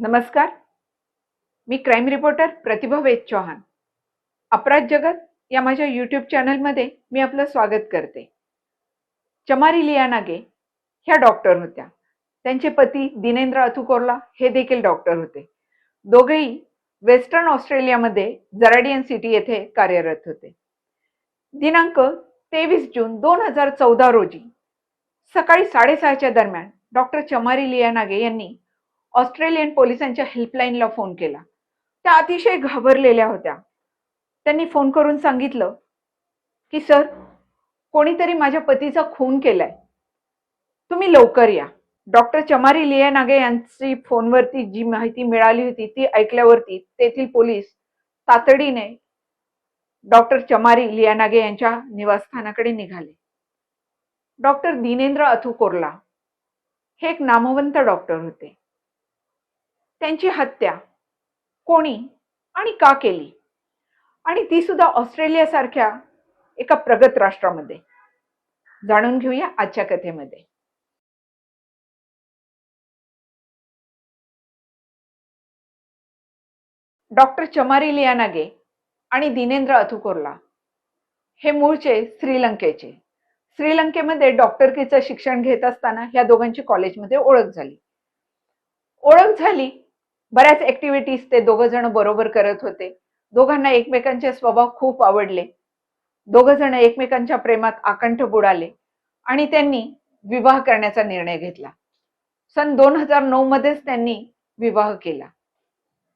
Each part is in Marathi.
नमस्कार. मी क्राईम रिपोर्टर प्रतिभा वेद चौहान. अपराध जगत या माझ्या यूट्यूब चॅनलमध्ये मी आपलं स्वागत करते. चमारी लिया नागे ह्या डॉक्टर होत्या. त्यांचे पती दिनेंद्र अथुकोरला हे देखील डॉक्टर होते. दोघेही वेस्टर्न ऑस्ट्रेलियामध्ये जराडियन सिटी येथे कार्यरत होते. दिनांक तेवीस जून दोन हजार चौदा रोजी सकाळी साडेसहाच्या दरम्यान डॉक्टर चमारी लिया नागे यांनी ऑस्ट्रेलियन पोलिसांच्या हेल्पलाईनला फोन केला. त्या अतिशय घाबरलेल्या होत्या. त्यांनी फोन करून सांगितलं की सर कोणीतरी माझ्या पतीचा खून केलाय. तुम्ही लवकर या. डॉक्टर चमारी लियानागे यांची फोनवरती जी माहिती मिळाली होती ती ऐकल्यावरती तेथील पोलीस तातडीने डॉक्टर चमारी लियानागे यांच्या निवासस्थानाकडे निघाले. डॉक्टर दिनेंद्र अथुकोरला हे एक नामवंत डॉक्टर होते. त्यांची हत्या. कोणी? आणि का केली? आणि ती सुद्धा ऑस्ट्रेलियासारख्या एका प्रगत राष्ट्रामध्ये. जाणून घेऊया आजच्या कथेमध्ये. डॉक्टर चमारी लियानागे आणि दिनेंद्र अथुकोरला हे मूळचे श्रीलंकेचे. श्रीलंकेमध्ये डॉक्टरकीचं शिक्षण घेत असताना ह्या दोघांची कॉलेजमध्ये ओळख झाली. ओळख झाली बऱ्याच ऍक्टिव्हिटीज ते दोघ जण बरोबर करत होते. दोघांना एकमेकांचे स्वभाव खूप आवडले. दोघ जण एकमेकांच्या प्रेमात आकंठ बुडाले आणि त्यांनी विवाह करण्याचा निर्णय घेतला. सन दोन हजार नऊ मध्येच त्यांनी विवाह केला.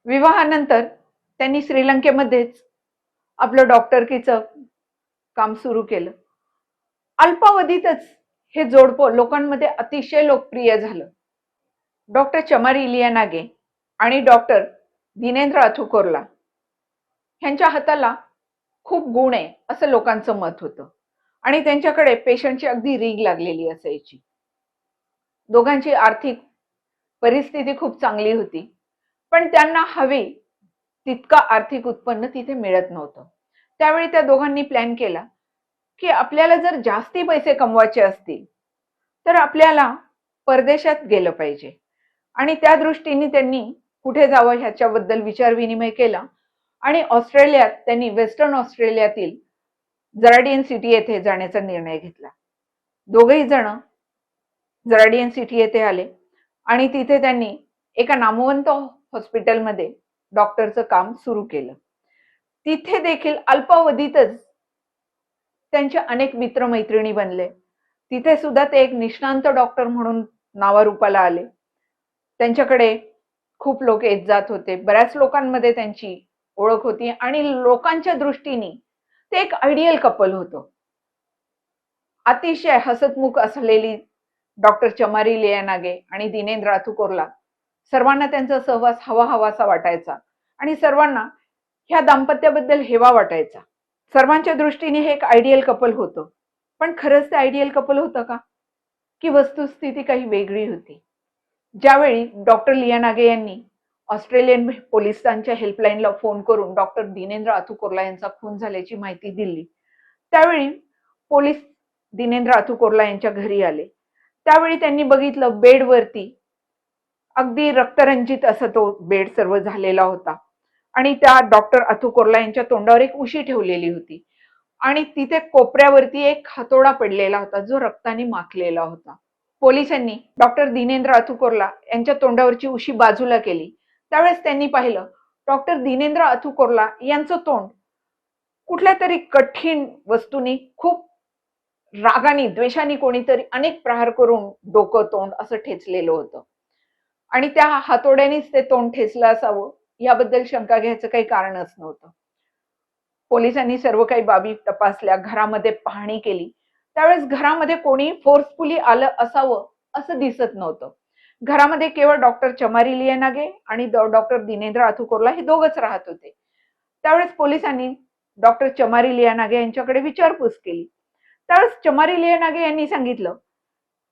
विवाहानंतर त्यांनी श्रीलंकेमध्येच आपलं डॉक्टरकीचं काम सुरू केलं. अल्पावधीतच हे जोडपं लोकांमध्ये अतिशय लोकप्रिय झालं. डॉक्टर चमारी इलिया नागे आणि डॉक्टर दिनेंद्र अथुकोरला ह्यांच्या हाताला खूप गुण आहे असं लोकांचं मत होतं. आणि त्यांच्याकडे पेशंटची अगदी रीग लागलेली असायची. दोघांची आर्थिक परिस्थिती खूप चांगली होती पण त्यांना हवे तितका आर्थिक उत्पन्न तिथे मिळत नव्हतं. त्यावेळी त्या दोघांनी प्लॅन केला की आपल्याला जर जास्ती पैसे कमवायचे असतील तर आपल्याला परदेशात गेलं पाहिजे. आणि त्या दृष्टीने त्यांनी कुठे जावं ह्याच्याबद्दल विचारविनिमय केला. आणि ऑस्ट्रेलियात त्यांनी वेस्टर्न ऑस्ट्रेलियातील जराडियन सिटी येथे जाण्याचा निर्णय घेतला. दोघेही जण जराडियन सिटी येथे आले. आणि तिथे त्यांनी एका नामवंत हॉस्पिटलमध्ये डॉक्टरचं काम सुरू केलं. तिथे देखील अल्पावधीतच त्यांचे अनेक मित्रमैत्रिणी बनले. तिथे सुद्धा ते एक निष्णांत डॉक्टर म्हणून नावारूपाला आले. त्यांच्याकडे खूप लोक येत जात होते. बऱ्याच लोकांमध्ये त्यांची ओळख होती आणि लोकांच्या दृष्टीने ते एक आयडियल कपल होतं. अतिशय हसतमुख असलेली डॉक्टर चमारी लियानागे आणि दिनेंद्र अथुकोरला सर्वांना त्यांचा सहवास हवा हवासा वाटायचा आणि सर्वांना ह्या दाम्पत्याबद्दल हेवा वाटायचा. सर्वांच्या दृष्टीने हे एक आयडियल कपल होतं. पण खरंच ते आयडियल कपल होतं का? की वस्तुस्थिती काही वेगळी होती. ज्यावेळी डॉक्टर लिया नागे यांनी ऑस्ट्रेलियन पोलिसांच्या हेल्पलाईनला फोन करून डॉक्टर दिनेंद्र अथुकोरला यांचा खून झाल्याची माहिती दिली. त्यावेळी पोलीस दिनेंद्र अथुकोरला यांच्या घरी आले. त्यावेळी त्यांनी बघितलं बेडवरती अगदी रक्तरंजित असं तो बेड सर्व झालेला होता आणि त्या डॉक्टर अथुकोरला यांच्या तोंडावर एक उशी ठेवलेली होती आणि तिथे कोपऱ्यावरती एक हातोडा पडलेला होता जो रक्ताने माखलेला होता. पोलिसांनी डॉक्टर दिनेंद्र अथुकोरला यांच्या तोंडावरची उशी बाजूला केली. त्यावेळेस त्यांनी पाहिलं डॉक्टर दिनेंद्र अथुकोरला यांचं तोंड कुठल्या तरी कठीण वस्तूने खूप रागाने द्वेषाने कोणीतरी अनेक प्रहार करून डोकं तोंड असं ठेचलेलं होतं. आणि त्या हातोड्यानेच ते तोंड ठेचलं असावं याबद्दल शंका घ्यायचं काही कारणच नव्हतं. पोलिसांनी सर्व काही बाबी तपासल्या घरामध्ये पाहणी केली. त्यावेळेस घरामध्ये कोणी फोर्सफुली आलं असावं असं दिसत नव्हतं. घरामध्ये केवळ डॉक्टर चमारी लियनागे आणि डॉक्टर दिनेंद्र अथुकोरला हे दोघच राहत होते. त्यावेळेस पोलिसांनी डॉक्टर चमारी लियानागे यांच्याकडे विचारपूस केली. त्यावेळेस चमारी लियानागे यांनी सांगितलं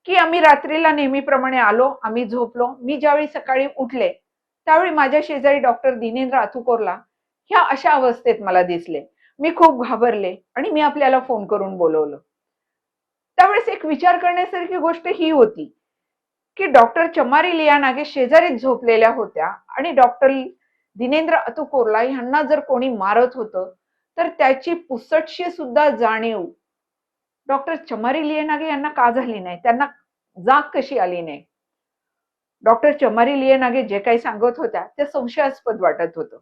की आम्ही रात्रीला नेहमीप्रमाणे आलो आम्ही झोपलो. मी ज्यावेळी सकाळी उठले त्यावेळी माझ्या शेजारी डॉक्टर दिनेंद्र अथुकोरला ह्या अशा अवस्थेत मला दिसले. मी खूप घाबरले आणि मी आपल्याला फोन करून बोलवलं. त्यावेळेस एक विचार करण्यासारखी गोष्ट ही होती की डॉक्टर चमारी लिया नागे शेजारीच झोपलेल्या होत्या आणि डॉक्टर दिनेंद्र अतुकोरला यांना जर कोणी मारत होतं तर त्याची पुसटशी सुद्धा जाणीव डॉक्टर चमारी लियनागे यांना का झाली नाही? त्यांना जाग कशी आली नाही? डॉक्टर चमारी लियनागे जे काही सांगत होत्या ते संशयास्पद वाटत होतं.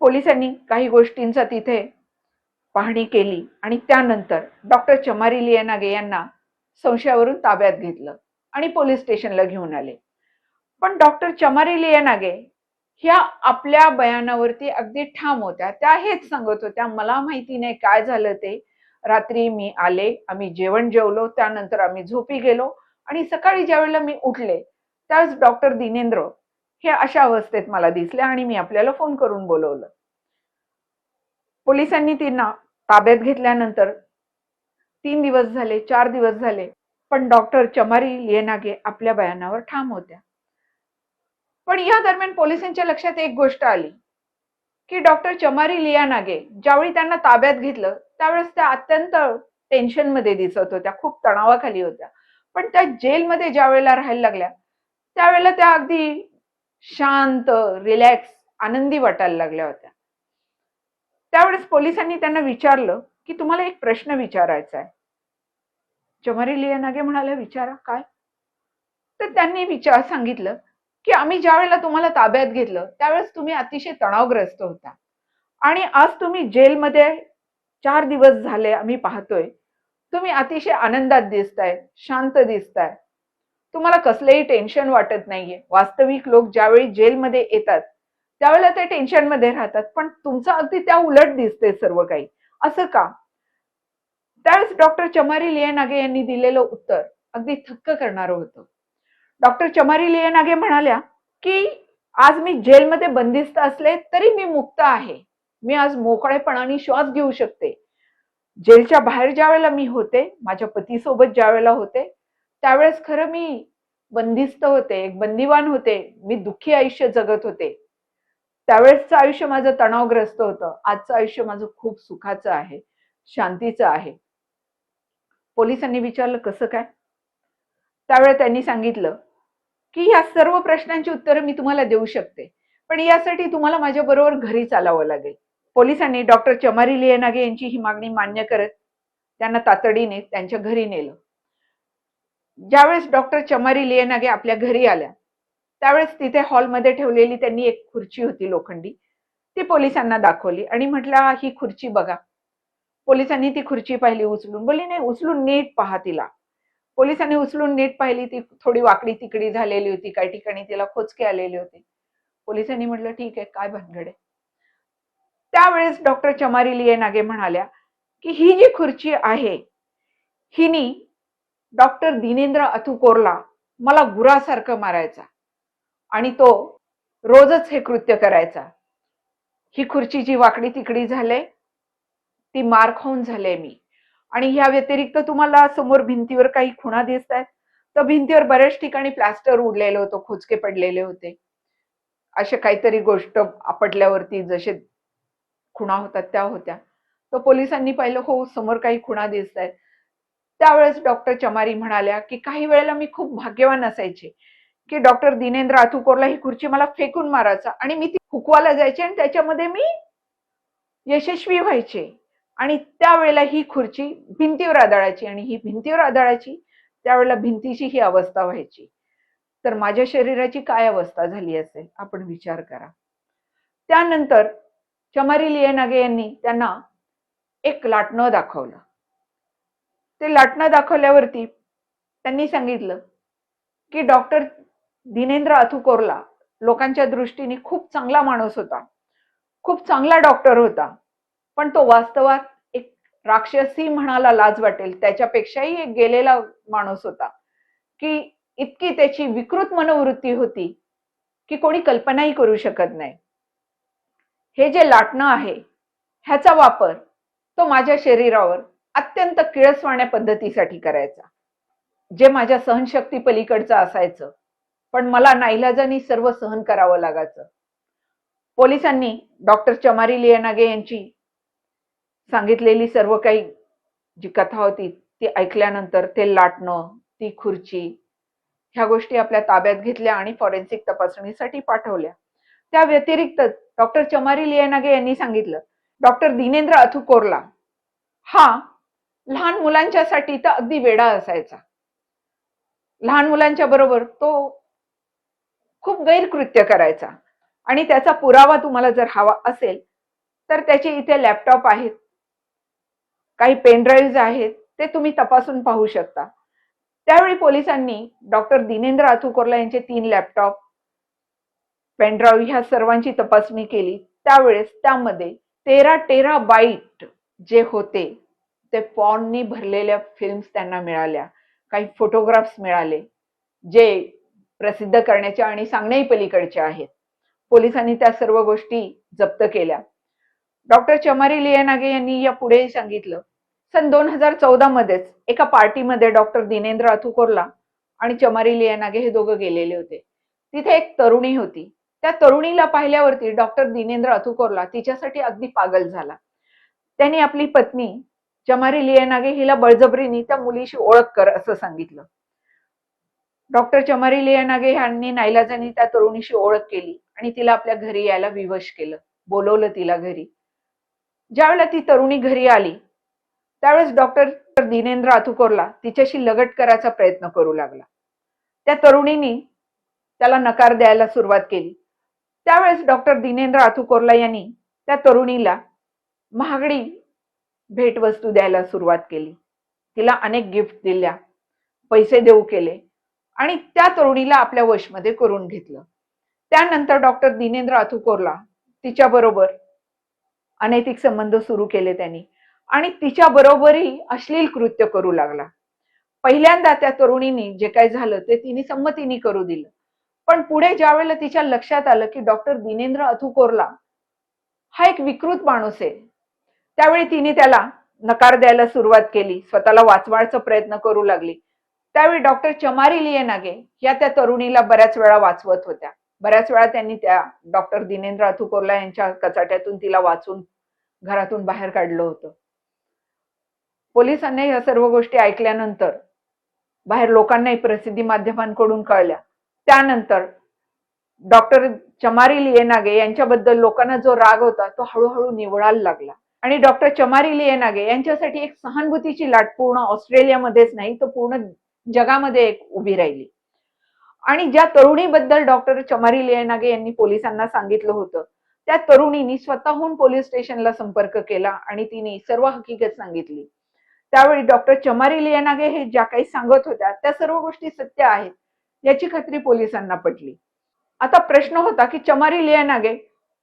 पोलिसांनी काही गोष्टींचा तिथे पाहणी केली आणि त्यानंतर डॉक्टर चमारी लियनागे यांना संशयावरून ताब्यात घेतलं आणि पोलीस स्टेशनला घेऊन आले. पण डॉक्टर चमारी लियनागे ह्या आपल्या बयानावरती अगदी ठाम होत्या. त्या हेच सांगत होत्या मला माहिती नाही काय झालं ते. रात्री मी आले आम्ही जेवण जेवलो त्यानंतर आम्ही झोपी गेलो आणि सकाळी ज्यावेळेला मी उठले त्याच डॉक्टर दिनेंद्र हे अशा अवस्थेत मला दिसले आणि मी आपल्याला फोन करून बोलवलं. पोलिसांनी त्यांना ताब्यात घेतल्यानंतर तीन दिवस झाले चार दिवस झाले पण डॉक्टर चमारी लियनागे आपल्या बयानावर ठाम होत्या. पण या दरम्यान पोलिसांच्या लक्षात एक गोष्ट आली की डॉक्टर चमारी लियानागे ज्यावेळी त्यांना ताब्यात घेतलं त्यावेळेस त्या अत्यंत टेन्शनमध्ये दिसत होत्या खूप तणावाखाली होत्या. पण त्या जेलमध्ये ज्या वेळेला राहायला लागल्या त्यावेळेला त्या अगदी शांत रिलॅक्स आनंदी वाटायला लागल्या होत्या. त्यावेळेस पोलिसांनी त्यांना विचारलं की तुम्हाला एक प्रश्न विचारायचा आहे. चमरी लियनागे म्हणाले विचारा काय? तर त्यांनी विचार सांगितलं की आम्ही ज्या वेळेला तुम्हाला ताब्यात घेतलं त्यावेळेस तुम्ही अतिशय तणावग्रस्त होता. आणि आज तुम्ही जेलमध्ये चार दिवस झाले आम्ही पाहतोय. तुम्ही अतिशय आनंदात दिसताय शांत दिसताय. तुम्हाला कसलेही टेन्शन वाटत नाहीये. वास्तविक लोक ज्यावेळी जेलमध्ये येतात त्यावेळेला ते टेन्शनमध्ये राहतात. पण तुमचं अगदी त्या उलट दिसते सर्व काही. असं का? त्यावेळेस डॉक्टर चमारी लियनागे यांनी दिलेलं उत्तर अगदी थक्क करणारं होतं. डॉक्टर चमारी लियनागे म्हणाल्या की आज मी जेलमध्ये बंदिस्त असले तरी मी मुक्त आहे. मी आज मोकळेपणाने श्वास घेऊ शकते. जेलच्या बाहेर ज्या वेळेला मी होते माझ्या पतीसोबत ज्या वेळेला होते त्यावेळेस खरं मी बंदिस्त होते एक बंदिवान होते. मी दुःखी आयुष्य जगत होते. त्यावेळेसचं आयुष्य माझं तणावग्रस्त होतं. आजचं आयुष्य माझं खूप सुखाचं आहे. शांतीचं आहे. पोलिसांनी विचारलं कसं काय? त्यावेळेस त्यांनी सांगितलं की या सर्व प्रश्नांची उत्तरं मी तुम्हाला देऊ शकते. पण यासाठी तुम्हाला माझ्या बरोबर घरी चालावं लागेल. पोलिसांनी डॉक्टर चमारी लियनागे यांची ही मागणी मान्य करत त्यांना तातडीने त्यांच्या घरी नेलं. ज्यावेळेस डॉक्टर चमारी लियनागे आपल्या घरी आल्या त्यावेळेस तिथे हॉलमध्ये ठेवलेली त्यांनी एक खुर्ची होती लोखंडी. ती पोलिसांना दाखवली आणि म्हटलं ही खुर्ची बघा. पोलिसांनी ती खुर्ची पाहिली उचलून. बोलली नाही उचलून नीट पहा तिला. पोलिसांनी उचलून नीट पाहिली. ती थोडी वाकडी तिकडी झालेली होती. काही ठिकाणी तिला खोचके आलेले होते. पोलिसांनी म्हटलं ठीक आहे काय भानगड आहे. त्यावेळेस डॉक्टर चमारी लिये नागे म्हणाल्या की ही जी खुर्ची आहे हिनी डॉक्टर दिनेंद्र अथुकोरला मला गुरासारखं मारायचा. आणि तो रोजच हे कृत्य करायचा. ही खुर्ची जी वाकडी तिकडी झाले ती मार खाऊन झाले मी. आणि ह्या व्यतिरिक्त तुम्हाला समोर भिंतीवर काही खुणा दिसत आहेत तर भिंतीवर बऱ्याच ठिकाणी प्लास्टर उडलेलं होतं खोचके पडलेले होते. अशा काहीतरी गोष्ट आपटल्यावरती जसे खुणा होतात त्या होत्या. तर पोलिसांनी पाहिलं हो समोर काही खुणा दिसत आहेत त्यावेळेस डॉक्टर चमारी म्हणाल्या की काही वेळेला मी खूप भाग्यवान असायचे. की डॉक्टर दिनेंद्र आथुकोरला ही खुर्ची मला फेकून मारायचा. आणि मी ती हुकवायला जायचे आणि त्याच्यामध्ये मी यशस्वी व्हायचे. आणि त्यावेळेला ही खुर्ची भिंतीवर आदळायची आणि ही भिंतीवर आदळायची त्यावेळेला भिंतीची ही अवस्था व्हायची. तर माझ्या शरीराची काय अवस्था झाली असेल आपण विचार करा. त्यानंतर चमारी लियनागे यांनी त्यांना एक लाटणं दाखवलं. ते लाटणं दाखवल्यावरती त्यांनी सांगितलं की डॉक्टर दिनेंद्र अथुकोरला लोकांच्या दृष्टीने खूप चांगला माणूस होता. खूप चांगला डॉक्टर होता. पण तो वास्तवात एक राक्षसी म्हणाला लाज वाटेल. त्याच्यापेक्षाही एक गेलेला माणूस होता. की इतकी त्याची विकृत मनोवृत्ती होती की कोणी कल्पनाही करू शकत नाही. हे जे लाटणं आहे ह्याचा वापर तो माझ्या शरीरावर अत्यंत किळसवाण्या पद्धतीसाठी करायचा. जे माझ्या सहनशक्ती पलीकडचं असायचं पण मला नाईलाजानी सर्व सहन करावं लागायचं. पोलिसांनी डॉक्टर चमारी लियनागे यांची सांगितलेली सर्व काही जी कथा होती ती ऐकल्यानंतर ते लाटणं ती खुर्ची ह्या गोष्टी आपल्या ताब्यात घेतल्या आणि फॉरेन्सिक तपासणीसाठी पाठवल्या. त्या व्यतिरिक्त डॉक्टर चमारी लियानागे यांनी सांगितलं डॉक्टर दिनेंद्र अथुकोरला हा लहान मुलांच्यासाठी तर अगदी वेडा असायचा. लहान मुलांच्या बरोबर तो खूप गैरकृत्य करायचा. आणि त्याचा पुरावा तुम्हाला जर हवा असेल तर त्याचे इथे लॅपटॉप आहेत. काही पेनड्राईव्ह आहेत. ते तुम्ही तपासून पाहू शकता. त्यावेळी पोलिसांनी डॉक्टर दिनेंद्र आथुकोरला यांचे तीन लॅपटॉप पेनड्राईव्ह ह्या सर्वांची तपासणी केली. त्यावेळेस त्यामध्ये तेरा टेरा बाईट जे होते ते पॉननी भरलेल्या फिल्म्स त्यांना मिळाल्या. काही फोटोग्राफ्स मिळाले जे प्रसिद्ध करण्याच्या आणि सांगण्याही पलीकडच्या आहेत. पोलिसांनी त्या सर्व गोष्टी जप्त केल्या. डॉक्टर चमारी लियानागे यांनी या पुढे सांगितलं सन दोन हजार चौदा मध्येच एका पार्टीमध्ये डॉक्टर दिनेंद्र अथुकोरला आणि चमारी लियानागे हे दोघं गेलेले होते. तिथे एक तरुणी होती. त्या तरुणीला पाहिल्यावरती डॉक्टर दिनेंद्र अथुकोरला तिच्यासाठी अगदी पागल झाला. त्यांनी आपली पत्नी चमारी लियानागे हिला बळजबरीने त्या मुलीशी ओळख कर असं सांगितलं. डॉक्टर चमारी लियानागे यांनी नाईलाजांनी त्या तरुणीशी ओळख केली आणि तिला आपल्या घरी यायला विवश केलं बोलवलं तिला घरी. ज्यावेळेला ती तरुणी घरी आली त्यावेळेस डॉक्टर दिनेंद्र अथुकोरला तिच्याशी लगट करायचा प्रयत्न करू लागला. त्या तरुणींनी त्याला नकार द्यायला सुरुवात केली. त्यावेळेस डॉक्टर दिनेंद्र अथुकोरला यांनी त्या तरुणीला महागडी भेटवस्तू द्यायला सुरुवात केली. तिला अनेक गिफ्ट दिल्या पैसे देऊ केले आणि त्या तरुणीला आपल्या वशमध्ये करून घेतलं. त्यानंतर डॉक्टर दिनेंद्र अथुकोरला तिच्याबरोबर अनैतिक संबंध सुरू केले त्यांनी. आणि तिच्या बरोबरही अश्लील कृत्य करू लागला. पहिल्यांदा त्या तरुणीने जे काय झालं ते तिने संमतीने करू दिलं. पण पुढे ज्या वेळेला तिच्या लक्षात आलं की डॉक्टर दिनेंद्र अथुकोरला हा एक विकृत माणूस आहे त्यावेळी तिने त्याला नकार द्यायला सुरुवात केली. स्वतःला वाचवायचा प्रयत्न करू लागली. त्यावेळी डॉक्टर चमारी लियनागे या त्या तरुणीला बऱ्याच वेळा वाचवत होत्या. बऱ्याच वेळा त्यांनी त्या डॉक्टर दिनेंद्र अथुकोरला यांच्या कचाट्यातून तिला वाचून घरातून बाहेर काढलं होतं. पोलिसांनी या सर्व गोष्टी ऐकल्यानंतर बाहेर लोकांनाही प्रसिद्धी माध्यमांकडून कळल्या. त्यानंतर डॉक्टर चमारी लियनागे यांच्याबद्दल लोकांना जो राग होता तो हळूहळू निवळायला लागला. आणि डॉक्टर चमारी लियनागे यांच्यासाठी एक सहानुभूतीची लाट पूर्ण ऑस्ट्रेलियामध्येच नाही तर पूर्ण जगामध्ये एक उभी राहिली. आणि ज्या तरुणीबद्दल डॉक्टर चमारी लियनागे यांनी पोलिसांना सांगितलं होतं त्या तरुणीनी स्वतःहून पोलीस स्टेशनला संपर्क केला आणि तिने सर्व हकीकत सांगितली. त्यावेळी डॉक्टर चमारी लियनागे हे ज्या काही सांगत होत्या त्या सर्व गोष्टी सत्य आहेत याची खात्री पोलिसांना पटली. आता प्रश्न होता की चमारी लियनागे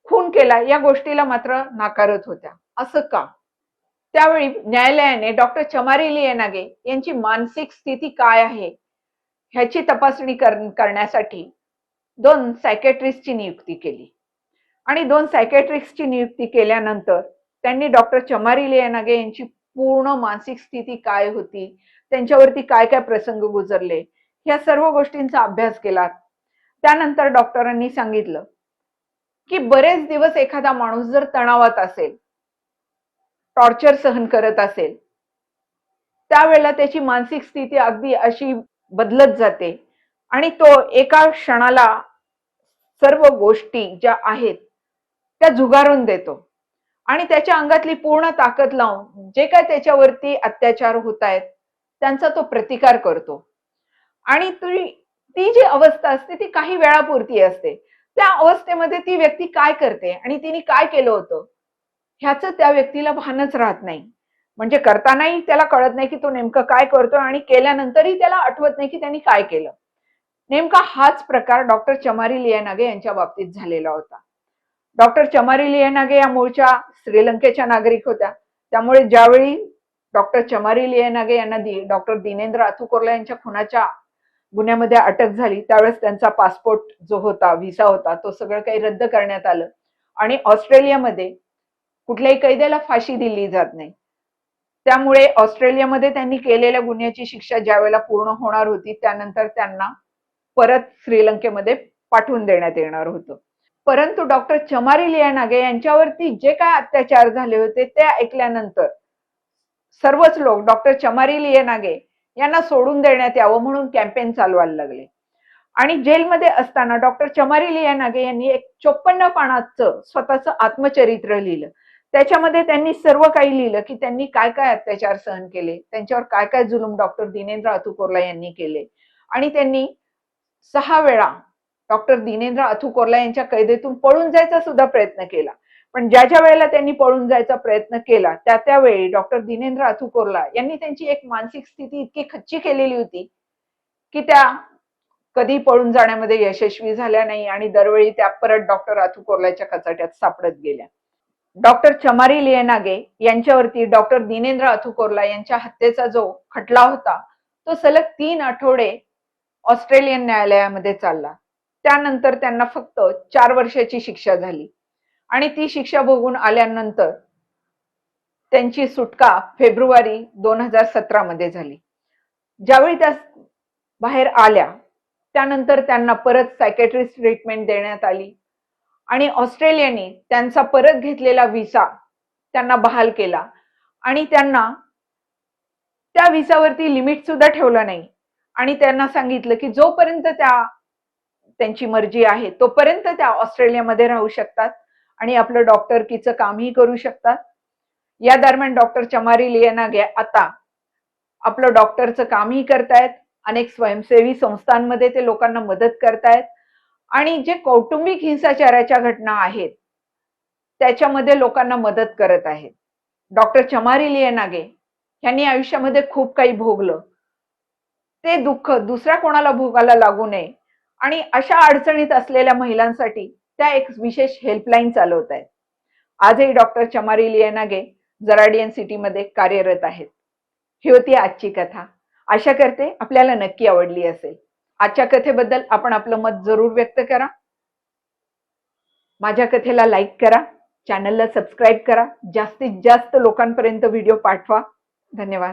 खून केला या गोष्टीला मात्र नाकारत होत्या. असं का? त्यावेळी न्यायालयाने डॉक्टर चमारी लियनागे यांची मानसिक स्थिती काय आहे ह्याची तपासणी कर- करण्यासाठी दोन सायकॅट्रिस्टची नियुक्ती केली. आणि दोन सायकॅट्रिस्टची नियुक्ती केल्यानंतर त्यांनी डॉक्टर चमारी लियनागे यांची पूर्ण मानसिक स्थिती काय होती त्यांच्यावरती काय काय प्रसंग गुजरले ह्या सर्व गोष्टींचा अभ्यास केला. त्यानंतर डॉक्टरांनी सांगितलं की बरेच दिवस एखादा माणूस जर तणावात असेल टॉर्चर सहन करत असेल. त्यावेळेला त्याची मानसिक स्थिती अगदी अशी बदलत जाते. आणि तो एका क्षणाला सर्व गोष्टी ज्या आहेत त्या झुगारून देतो. आणि त्याच्या अंगातली पूर्ण ताकद लावून जे काय त्याच्यावरती अत्याचार होत आहेत त्यांचा तो प्रतिकार करतो. आणि ती ती जी अवस्था असते ती काही वेळापुरती असते. त्या अवस्थेमध्ये ती व्यक्ती काय करते आणि तिने काय केलं होतं? ह्याचं त्या व्यक्तीला भानच राहत नाही. म्हणजे करतानाही त्याला कळत नाही की तो नेमकं काय करतोय आणि केल्यानंतरही त्याला आठवत नाही की त्यांनी काय केलं. नेमका हाच प्रकार डॉक्टर चमारी लियानागे यांच्या बाबतीत झालेला होता. डॉक्टर चमारी लियानागे या मूळच्या श्रीलंकेच्या नागरिक होत्या. त्यामुळे ज्यावेळी डॉक्टर चमारी लियानागे यांना डॉक्टर दिनेंद्र अथुकोर्ला यांच्या खुनाच्या गुन्ह्यामध्ये अटक झाली त्यावेळेस त्यांचा पासपोर्ट जो होता व्हिसा होता तो सगळं काही रद्द करण्यात आलं. आणि ऑस्ट्रेलियामध्ये कुठल्याही कैद्याला फाशी दिली जात नाही. त्यामुळे ऑस्ट्रेलियामध्ये त्यांनी केलेल्या गुन्ह्याची शिक्षा ज्या वेळेला पूर्ण होणार होती त्यानंतर त्यांना परत श्रीलंकेमध्ये पाठवून देण्यात येणार होतं. परंतु डॉक्टर चमारी लियानागे यांच्यावरती जे काय अत्याचार झाले होते ते ऐकल्यानंतर सर्वच लोक डॉक्टर चमारी लियानागे यांना सोडून देण्यात यावं म्हणून कॅम्पेन चालवायला लागले. आणि जेलमध्ये असताना डॉक्टर चमारी लियानागे यांनी एक चोपन्न पानाचं स्वतःचं आत्मचरित्र लिहिलं. त्याच्यामध्ये त्यांनी सर्व काही लिहिलं की त्यांनी काय काय अत्याचार सहन केले त्यांच्यावर काय काय जुलूम डॉक्टर दिनेंद्र अथुकोरला यांनी केले. आणि त्यांनी सहा वेळा डॉक्टर दिनेंद्र अथुकोरला यांच्या कैदेतून पळून जायचा सुद्धा प्रयत्न केला. पण ज्या ज्या वेळेला त्यांनी पळून जायचा प्रयत्न केला त्या त्यावेळी डॉक्टर दिनेंद्र अथुकोरला यांनी त्यांची एक मानसिक स्थिती इतकी खच्ची केलेली होती की त्या कधी पळून जाण्यामध्ये यशस्वी झाल्या नाही आणि दरवेळी त्या परत डॉक्टर अथुकोरलाच्या कचाट्यात सापडत गेल्या. डॉक्टर चमारी लियनागे यांच्यावरती डॉक्टर दिनेंद्र अथुकोरला यांच्या हत्येचा जो खटला होता तो सलग तीन आठवडे ऑस्ट्रेलियन न्यायालयामध्ये चालला. त्यानंतर त्यांना फक्त चार वर्षाची शिक्षा झाली. आणि ती शिक्षा भोगून आल्यानंतर त्यांची सुटका फेब्रुवारी दोन हजार सतरा मध्ये झाली. ज्यावेळी त्या बाहेर आल्या त्यानंतर त्यांना परत सायकॅट्रिस्ट ट्रीटमेंट देण्यात आली. आणि ऑस्ट्रेलियाने त्यांचा परत घेतलेला व्हिसा त्यांना बहाल केला. आणि त्यांना त्या व्हिसावरती लिमिट सुद्धा ठेवलं नाही. आणि त्यांना सांगितलं की जोपर्यंत त्या त्यांची मर्जी आहे तोपर्यंत त्या ऑस्ट्रेलियामध्ये राहू शकतात आणि आपलं डॉक्टरकीचं कामही करू शकतात. या दरम्यान डॉक्टर चमारी लियनागे आता आपलं डॉक्टरचं कामही करतायत. अनेक स्वयंसेवी संस्थांमध्ये ते लोकांना मदत करतायत. आणि जे कौटुंबिक हिंसाचाराच्या घटना आहेत त्याच्यामध्ये लोकांना मदत करत आहेत. डॉक्टर चमारी लियनागे यांनी आयुष्यामध्ये खूप काही भोगलं. ते दुःख दुसऱ्या कोणाला भोगायला लागू नये आणि अशा अडचणीत असलेल्या महिलांसाठी त्या एक विशेष हेल्पलाईन चालवत आहेत. आजही डॉक्टर चमारी लियनागे जराडियन सिटीमध्ये कार्यरत आहेत. ही होती आजची कथा. आशा करते आपल्याला नक्की आवडली असेल. आजच्या कथेबद्दल आपण आपलं मत जरूर व्यक्त करा. माझ्या कथेला लाईक करा. चॅनलला सबस्क्राईब करा. जास्तीत जास्त लोकांपर्यंत व्हिडिओ पाठवा. धन्यवाद.